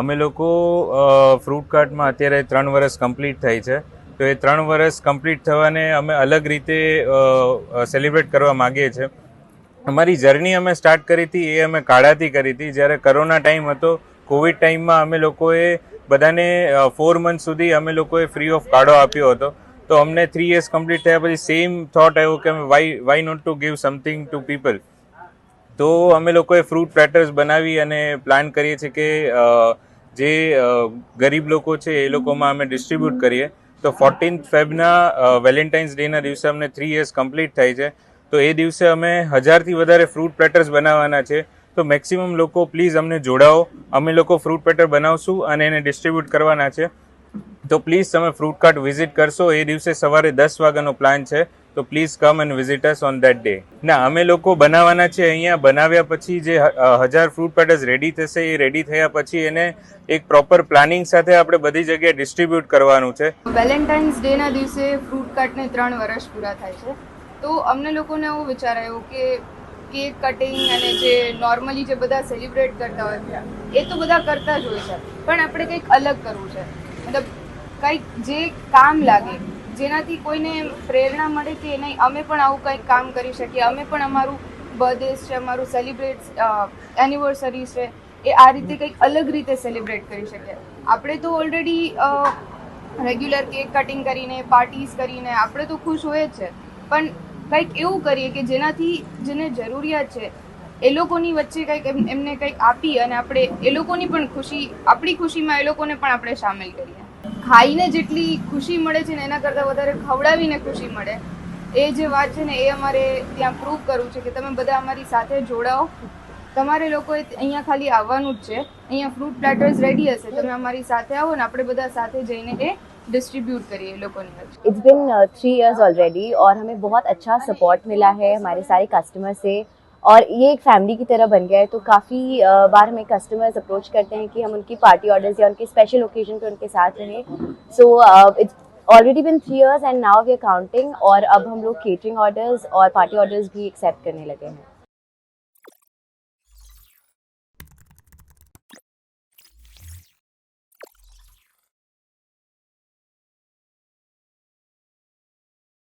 અમે લોકો ફ્રૂટ કાર્ટમાં અત્યારે ત્રણ વર્ષ કમ્પ્લીટ થઈ છે. તો એ ત્રણ વર્ષ કમ્પ્લીટ થવાને અમે અલગ રીતે સેલિબ્રેટ કરવા માગીએ છીએ. અમારી જર્ની અમે સ્ટાર્ટ કરી હતી, એ અમે કાળાથી કરી હતી. જ્યારે કરોના ટાઈમ હતો કોવિડ ટાઈમમાં અમે લોકોએ બધાને ફોર મંથ સુધી અમે લોકોએ ફ્રી ઓફ કાઢો આપ્યો હતો. તો અમને થ્રી યર્સ કમ્પ્લીટ થયા પછી સેમ થોટ આવ્યો કે why why not to give something to people તો અમે લોકોએ ફ્રૂટ પ્લેટર્સ બનાવી અને પ્લાન કરીએ છીએ કે જે ગરીબ લોકો છે એ લોકોમાં અમે ડિસ્ટ્રીબ્યુટ કરીએ. તો ફોર્ટીન ફેબના વેલેન્ટાઇન્સ ડેના દિવસે અમને થ્રી યર્સ કમ્પ્લીટ થાય છે. તો એ દિવસે અમે હજારથી વધારે ફ્રૂટ પ્લેટર્સ બનાવવાના છે. તો મેક્સિમમ લોકો પ્લીઝ અમને જોડાઓ. અમે લોકો ફ્રૂટ પ્લેટર બનાવશું અને એને ડિસ્ટ્રીબ્યુટ કરવાના છે. તો પ્લીઝ તમે ફ્રૂટ કાર્ટ વિઝિટ કરશો. એ દિવસે સવારે દસ વાગ્યાનો પ્લાન છે. તો please come and visit us on that day ના, અમે લોકો બનાવવાના છે અહીંયા. બનાવ્યા પછી જે હજાર ફ્રૂટ પેટર્સ રેડી થશે, એ રેડી થયા પછી એને એક પ્રોપર પ્લાનિંગ સાથે આપણે બધી જગ્યાએ ડિસ્ટ્રીબ્યુટ કરવાનું છે. વેલેન્ટાઇન્સ ડેના દિવસે ફ્રૂટ કટને ત્રણ વર્ષ પૂરા થાય છે. તો અમને લોકોને એવું વિચાર આવ્યો કે કેક કટિંગ અને જે નોર્મલી જે બધા સેલિબ્રેટ કરતા હોય એ તો બધા કરતા જ હોય છે. પણ આપણે કંઈક અલગ કરવું છે. મતલબ કંઈક જે કામ લાગે જેનાથી કોઈને પ્રેરણા મળે કે નહીં, અમે પણ આવું કંઈક કામ કરી શકીએ. અમે પણ અમારું બર્થડેઝ છે, અમારું સેલિબ્રેટ એનિવર્સરી છે, એ આ રીતે કંઈક અલગ રીતે સેલિબ્રેટ કરી શકીએ. આપણે તો ઓલરેડી રેગ્યુલર કેક કટિંગ કરીને પાર્ટીઝ કરીને, આપણે તો ખુશ હોય જ છે. પણ કંઈક એવું કરીએ કે જેનાથી જેને જરૂરિયાત છે, એ લોકોની વચ્ચે કંઈક એમ- એમને કંઈક આપી અને આપણે એ લોકોની પણ ખુશી, આપણી ખુશીમાં એ લોકોને પણ આપણે સામેલ કરીએ. ખાઈને જેટલી ખુશી મળે છે ને એના કરતાં વધારે ખવડાવીને ખુશી મળે. એ જે વાત છે ને, એ અમારે ત્યાં પ્રૂવ કરવું છે કે તમે બધા અમારી સાથે જોડાઓ. તમારે લોકોએ અહીંયા ખાલી આવવાનું જ છે. અહીંયા ફ્રૂટ પ્લેટર્સ રેડી હશે. તમે અમારી સાથે આવો ને, આપણે બધા સાથે જઈને એ डिस्ट्रीब्यूट करिए लोगों ने it's been three years already और हमें बहुत अच्छा सपोर्ट मिला है हमारे सारे कस्टमर से। और ये एक फैमिली की तरह बन गया है तो काफ़ी बार हमें कस्टमर्स अप्रोच करते हैं कि हम उनकी पार्टी ऑर्डर्स या उनके स्पेशल ओकेजन पर उनके साथ रहें। So it's already been three years and now we are counting और अब हम लोग केटरिंग ऑर्डर्स और पार्टी ऑर्डर्स भी एक्सेप्ट करने लगे हैं।